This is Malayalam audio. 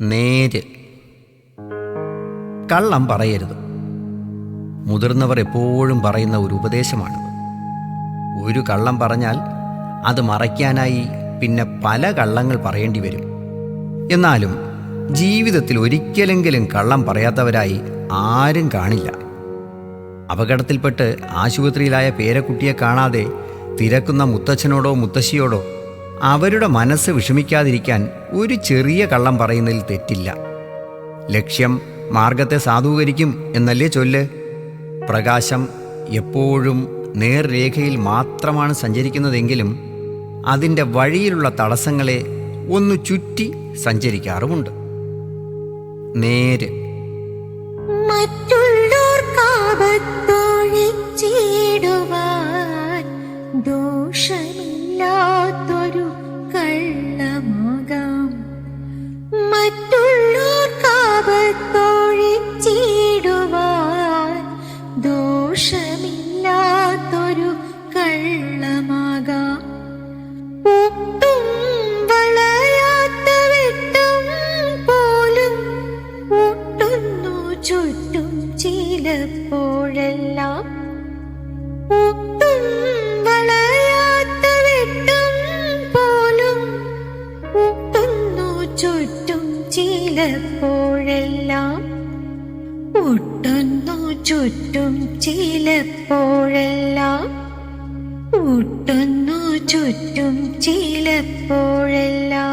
നേര്. കള്ളം പറയരുത്. മുതിർന്നവർ എപ്പോഴും പറയുന്ന ഒരു ഉപദേശമാണ് ഒരു കള്ളം പറഞ്ഞാൽ അത് മറയ്ക്കാനായി പിന്നെ പല കള്ളങ്ങൾ പറയേണ്ടി വരും. എന്നാലും ജീവിതത്തിൽ ഒരിക്കലെങ്കിലും കള്ളം പറയാത്തവരായി ആരും കാണില്ല. അപകടത്തിൽപ്പെട്ട് ആശുപത്രിയിലായ പേരക്കുട്ടിയെ കാണാതെ തിരക്കുന്ന മുത്തച്ഛനോടോ മുത്തശ്ശിയോടോ അവരുടെ മനസ്സ് വിഷമിക്കാതിരിക്കാൻ ഒരു ചെറിയ കള്ളം പറയുന്നതിൽ തെറ്റില്ല. ലക്ഷ്യം മാർഗത്തെ സാധൂകരിക്കും എന്നല്ലേ ചൊല്ല്? പ്രകാശം എപ്പോഴും നേർരേഖയിൽ മാത്രമാണ് സഞ്ചരിക്കുന്നതെങ്കിലും അതിന്റെ വഴിയിലുള്ള തടസ്സങ്ങളെ ഒന്ന് ചുറ്റി സഞ്ചരിക്കാറുമുണ്ട്. നേര് ദോഷമില്ലാത്തൊരു കള്ളമാകാം. ഒട്ടും വളയാത്ത വെട്ടം പോലും ഒട്ടുന്നു ചുറ്റും ചിലപ്പോഴെല്ലാം. ഒട്ടും വളയാത്ത വെട്ടം പോലും ഒട്ടുന്നു ചുറ്റും ചിലപ്പോഴെല്ലാം. ഒട്ടുന്നു ചുറ്റും ചിലപ്പോഴെല്ലാം ഒട്ടുന്നു ചുറ്റും ചിലപ്പോഴെല്ലാം